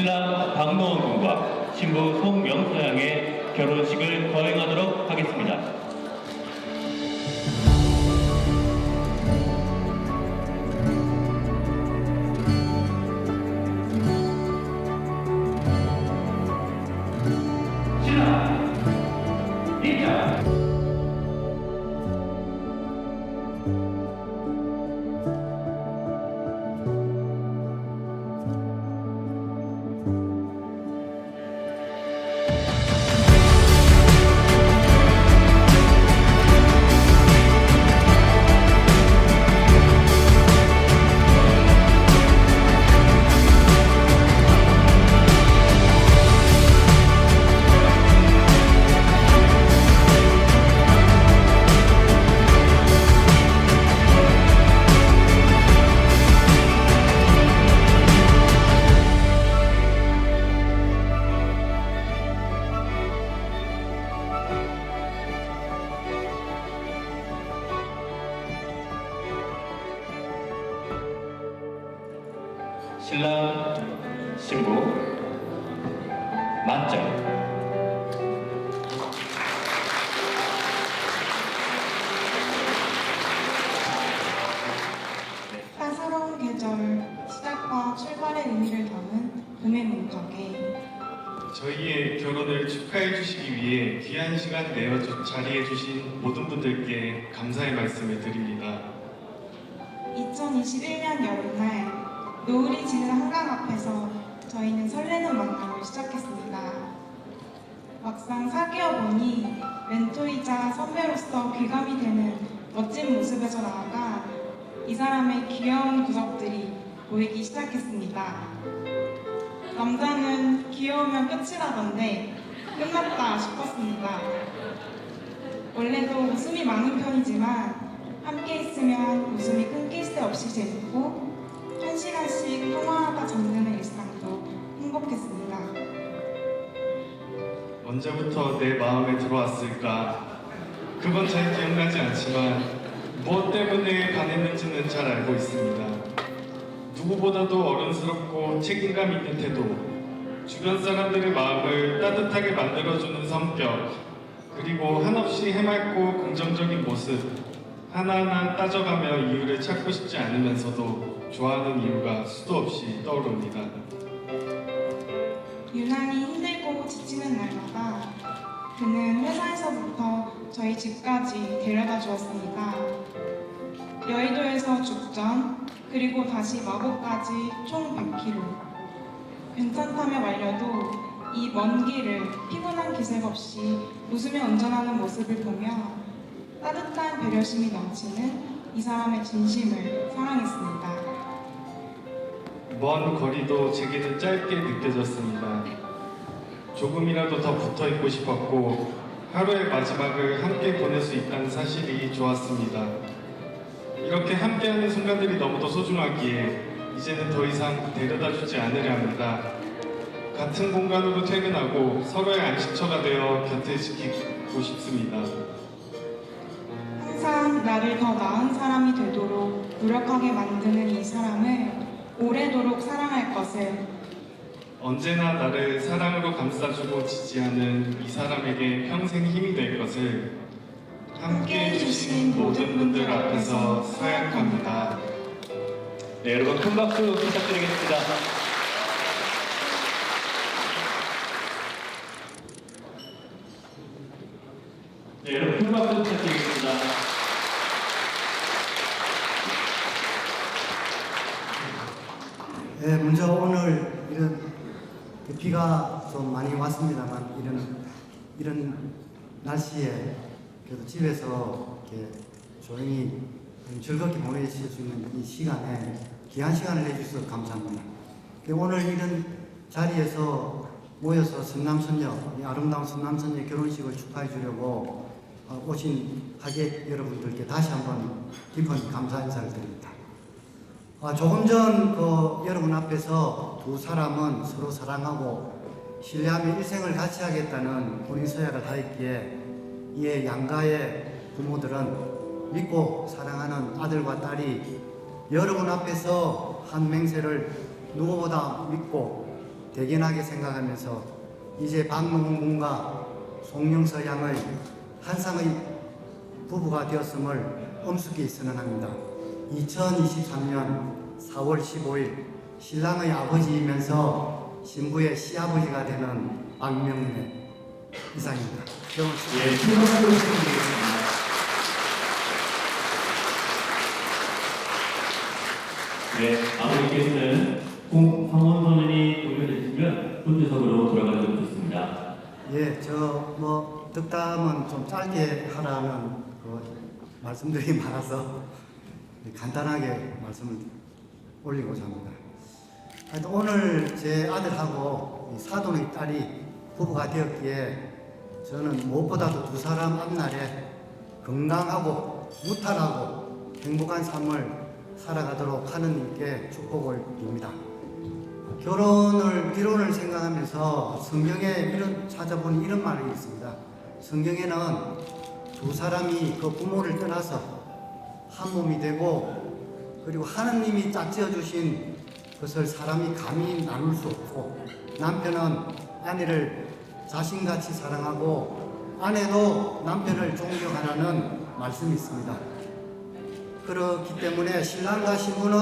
신랑 박노원 군과 신부 송명서 양의 결혼식을 거행하도록 하겠습니다. 신랑 입장. 문턱에 저희의 결혼을 축하해 주시기 위해 귀한 시간 내어 주- 자리해 주신 모든 분들께 감사의 말씀을 드립니다. 2021년 여름날 노을이 지는 한강 앞에서 저희는 설레는 만남을 시작했습니다. 막상 사귀어 보니 멘토이자 선배로서 귀감이 되는 멋진 모습에서 나아가 이 사람의 귀여운 구석들이 보이기 시작했습니다. 남자는 귀여우면 끝이라던데 끝났다 싶었습니다. 원래도 웃음이 많은 편이지만 함께 있으면 웃음이 끊길 새 없이 재밌고 한 시간씩 통화하다 잠드는 일상도 행복했습니다. 언제부터 내 마음에 들어왔을까? 그건 잘 기억나지 않지만 무엇 때문에 반했는지는 잘 알고 있습니다. 누구보다도 어른스럽고 책임감 있는 태도, 주변 사람들의 마음을 따뜻하게 만들어주는 성격, 그리고 한없이 해맑고 긍정적인 모습, 하나하나 따져가며 이유를 찾고 싶지 않으면서도 좋아하는 이유가 수도 없이 떠오릅니다. 유난히 힘들고 지치는 날마다 그는 회사에서부터 저희 집까지 데려다 주었습니다. 여의도에서 죽전, 그리고 다시 마곡까지 총 100km. 괜찮다며 말려도 이 먼 길을 피곤한 기색 없이 웃으며 운전하는 모습을 보며 따뜻한 배려심이 넘치는 이 사람의 진심을 사랑했습니다. 먼 거리도 제게는 짧게 느껴졌습니다. 조금이라도 더 붙어 있고 싶었고 하루의 마지막을 함께 보낼 수 있다는 사실이 좋았습니다. 이렇게 함께하는 순간들이 너무도 소중하기에 이제는 더 이상 데려다 주지 않으려 합니다. 같은 공간으로 퇴근하고 서로의 안식처가 되어 곁에 지키고 싶습니다. 항상 나를 더 나은 사람이 되도록 노력하게 만드는 이 사람을 오래도록 사랑할 것을 언제나 나를 사랑으로 감싸주고 지지하는 이 사람에게 평생 힘이 될 것을 함께 해주신 모든 분들 앞에서 서약합니다. 네, 여러분 큰 박수 부탁드리겠습니다. 네, 여러분 큰 박수 부탁드리겠습니다. 네, 먼저 오늘 이런 그 비가 좀 많이 왔습니다만 이런 이런 날씨에 그래도 집에서 이렇게 조용히 즐겁게 보내실 수 있는 이 시간에 귀한 시간을 내주셔서 감사합니다. 그 오늘 이런 자리에서 모여서 성남선녀, 이 아름다운 성남선녀 결혼식을 축하해 주려고 어, 오신 하객 여러분들께 다시 한번 깊은 감사 인사를 드립니다. 아, 조금 전 그 여러분 앞에서 두 사람은 서로 사랑하고 신뢰하며 일생을 같이 하겠다는 본인 서약을 하였기에 이에 양가의 부모들은 믿고 사랑하는 아들과 딸이 여러분 앞에서 한 맹세를 누구보다 믿고 대견하게 생각하면서 이제 박노홍 군과 송영서 양의 한상의 부부가 되었음을 엄숙히 선언합니다. 2023년 4월 15일 신랑의 아버지이면서 신부의 시아버지가 되는 박명래 이상입니다. 예. 네, 아버지께서는 공 황원 선언이 종료됐으면 본주석으로 돌아가도록 좋습니다. 예, 저뭐 덕담은 좀 짧게 하라는 그 말씀들이 많아서 간단하게 말씀을 올리고자 합니다. 오늘 제 아들하고 이 사돈의 딸이 부부가 되었기에 저는 무엇보다도 두 사람 앞날에 건강하고 무탈하고 행복한 삶을 살아가도록 하느님께 축복을 빕니다. 결혼을 결혼을 생각하면서 성경에 이런 찾아보니 이런 말이 있습니다. 성경에는 두 사람이 그 부모를 떠나서 한 몸이 되고 그리고 하나님이 짝지어 주신 것을 사람이 감히 나눌 수 없고 남편은 아내를 자신같이 사랑하고 아내도 남편을 존경하라는 말씀이 있습니다. 그렇기 때문에 신랑과 신부는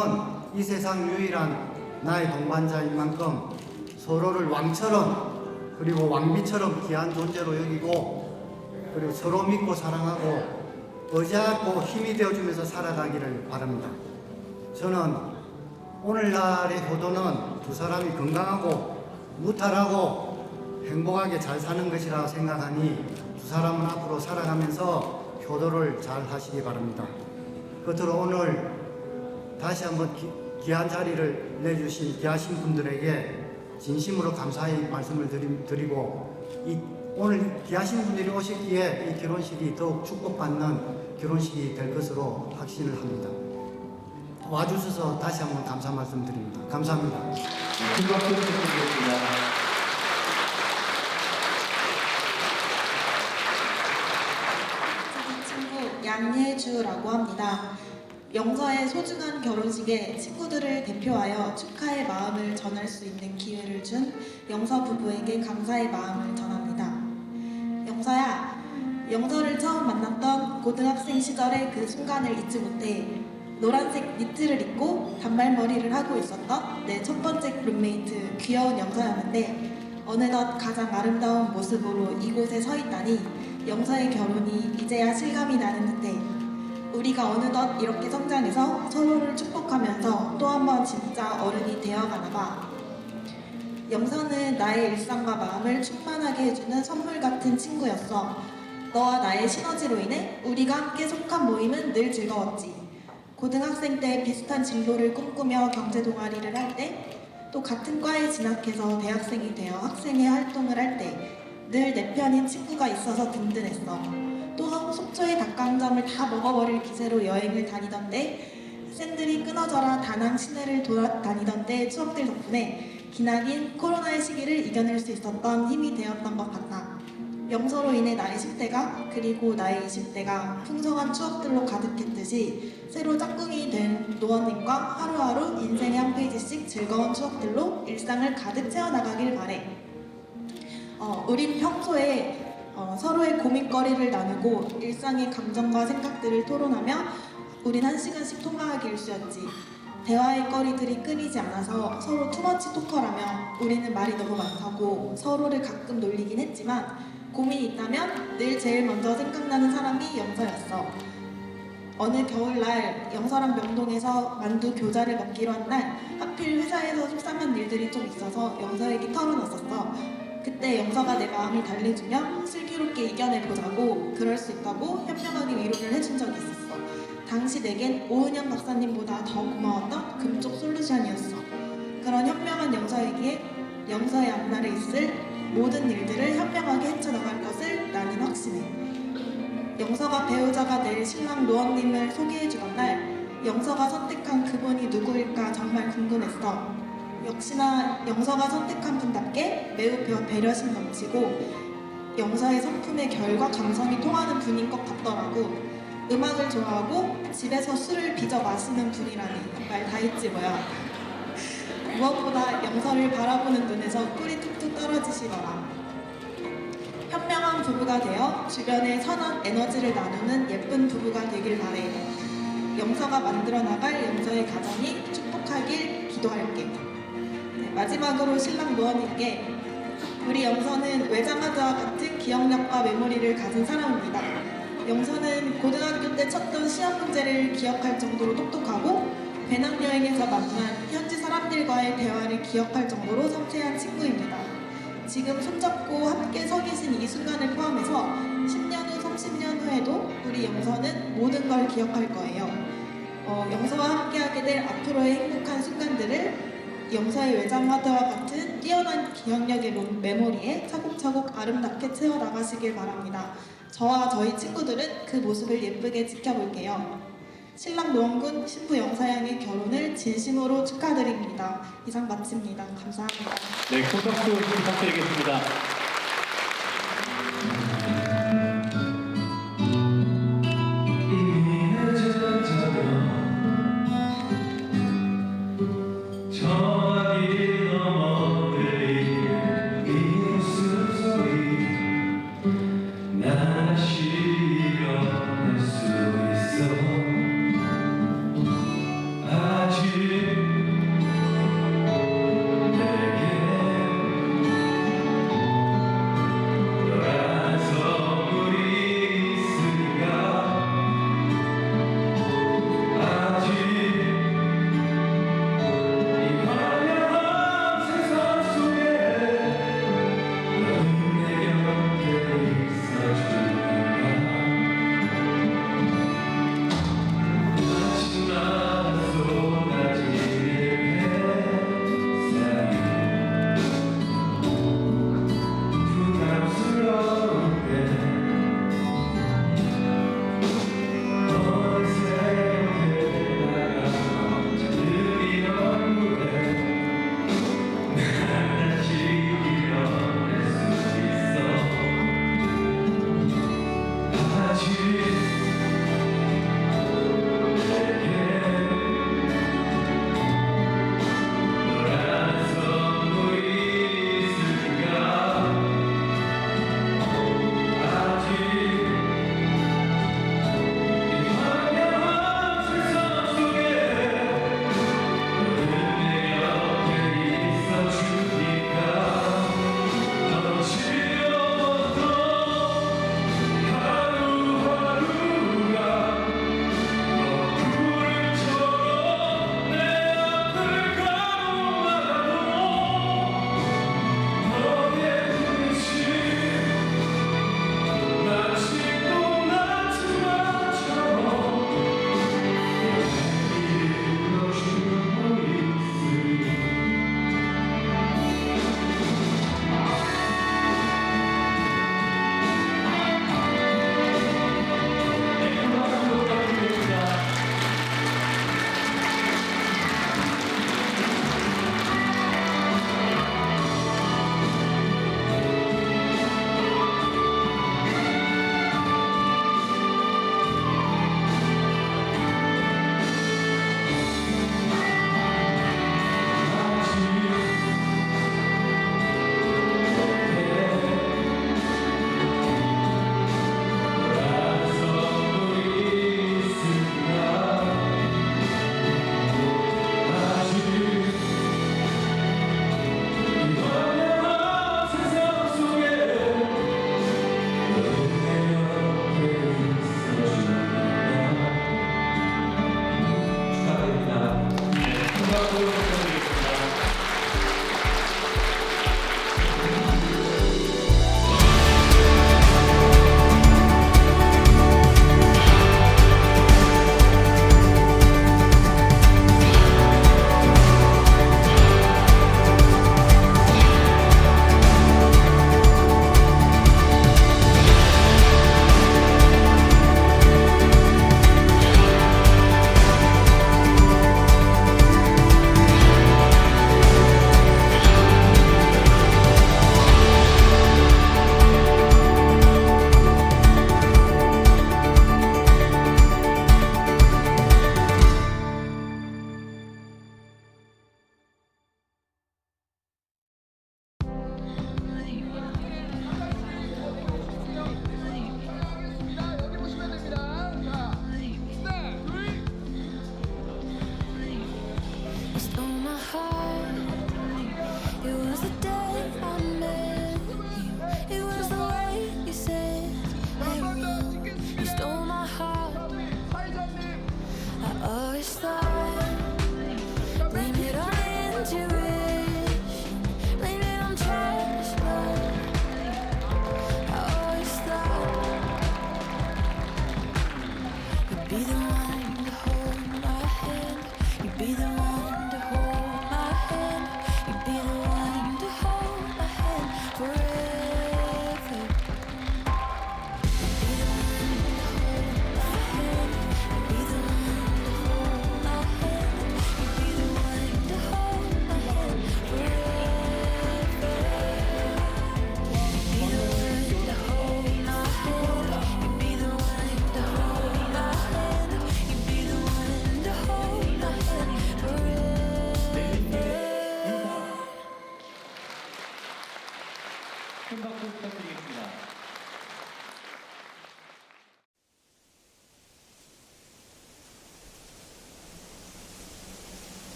이 세상 유일한 나의 동반자인 만큼 서로를 왕처럼 그리고 왕비처럼 귀한 존재로 여기고 그리고 서로 믿고 사랑하고 의지하고 힘이 되어주면서 살아가기를 바랍니다. 저는 오늘날의 효도는 두 사람이 건강하고 무탈하고 행복하게 잘 사는 것이라고 생각하니 두 사람은 앞으로 살아가면서 효도를 잘 하시기 바랍니다. 끝으로 오늘 다시 한번 기, 귀한 자리를 내주신 귀하신 분들에게 진심으로 감사의 말씀을 드리, 드리고 이 오늘 귀하신 분들이 오셨기에 이 결혼식이 더욱 축복받는 결혼식이 될 것으로 확신을 합니다. 와주셔서 다시 한번 감사 말씀드립니다. 감사합니다. 네, 큰 박수 부탁드리겠습니다. 저는 친구 양예주라고 합니다. 영서의 소중한 결혼식에 친구들을 대표하여 축하의 마음을 전할 수 있는 기회를 준 영서 부부에게 감사의 마음을 전합니다. 영서야, 영서를 처음 만났던 고등학생 시절의 그 순간을 잊지 못해 노란색 니트를 입고 단발머리를 하고 있었던 내 첫 번째 룸메이트 귀여운 영서였는데 어느덧 가장 아름다운 모습으로 이곳에 서 있다니 영서의 결혼이 이제야 실감이 나는 듯해 우리가 어느덧 이렇게 성장해서 서로를 축복하면서 또 한 번 진짜 어른이 되어가나 봐. 영서는 나의 일상과 마음을 충만하게 해주는 선물 같은 친구였어. 너와 나의 시너지로 인해 우리가 함께 속한 모임은 늘 즐거웠지. 고등학생 때 비슷한 진로를 꿈꾸며 경제 동아리를 할 때, 또 같은 과에 진학해서 대학생이 되어 학생회 활동을 할 때, 늘 내 편인 친구가 있어서 든든했어. 또 속초의 닭강정을 다 먹어버릴 기세로 여행을 다니던데 샌들이 끊어져라 다낭 시내를 돌아다니던데 추억들 덕분에 기나긴 코로나의 시기를 이겨낼 수 있었던 힘이 되었던 것 같아. 영서로 인해 나의 10대가 그리고 나의 20대가 풍성한 추억들로 가득했듯이 새로 짝꿍이 된 노원님과 하루하루 인생의 한 페이지씩 즐거운 추억들로 일상을 가득 채워나가길 바래. 어, 우린 평소에 어, 서로의 고민거리를 나누고 일상의 감정과 생각들을 토론하며 우린 한 시간씩 통화하기 일쑤였지. 대화의 거리들이 끊이지 않아서 서로 투머치 토커라며 우리는 말이 너무 많다고 서로를 가끔 놀리긴 했지만 고민이 있다면 늘 제일 먼저 생각나는 사람이 영서였어. 어느 겨울날 영서랑 명동에서 만두 교자를 먹기로 한 날 하필 회사에서 속상한 일들이 좀 있어서 영서에게 털어놨었어. 그때 영서가 내 마음을 달래주며 슬기롭게 이겨내보자고 그럴 수 있다고 현명하게 위로를 해준 적이 있었어. 당시 내겐 오은영 박사님보다 더 고마웠던 금쪽 솔루션이었어. 그런 현명한 영서에게 영서의 앞날에 있을 모든 일들을 현명하게 헤쳐나갈 것을 나는 확신해. 영서가 배우자가 될 신랑 노원님을 소개해주던 날 영서가 선택한 그분이 누구일까 정말 궁금했어. 역시나 영서가 선택한 분답게 매우 배- 배려심 넘치고 영서의 성품의 결과 감성이 통하는 분인 것 같더라고. 음악을 좋아하고 집에서 술을 빚어 마시는 분이라니 말다 했지 뭐야. 무엇보다 영서를 바라보는 눈에서 꿀이 툭툭 떨어지시더라. 현명한 부부가 되어 주변에 선한 에너지를 나누는 예쁜 부부가 되길 바래. 영서가 만들어 나갈 영서의 가정이 축복하길 기도할게. 네, 마지막으로 신랑 노원님께 우리 영서는 외장하드와 같은 기억력과 메모리를 가진 사람입니다. 영서는 고등학교 때 쳤던 시험 문제를 기억할 정도로 똑똑하고 배낭여행에서 만난 현지 사람들과의 대화를 기억할 정도로 섬세한 친구입니다. 지금 손잡고 함께 서 계신 이 순간을 포함해서 10년 후, 30년 후에도 우리 영서는 모든 걸 기억할 거예요. 어, 영서와 함께하게 될 앞으로의 행복한 순간들을 영서의 외장하드와 같은 뛰어난 기억력의 로- 메모리에 차곡차곡 아름답게 채워나가시길 바랍니다. 저와 저희 친구들은 그 모습을 예쁘게 지켜볼게요. 신랑 노원군 신부 영사양의 결혼을 진심으로 축하드립니다. 이상 마칩니다. 감사합니다. 네, 큰 박수 부탁드리겠습니다.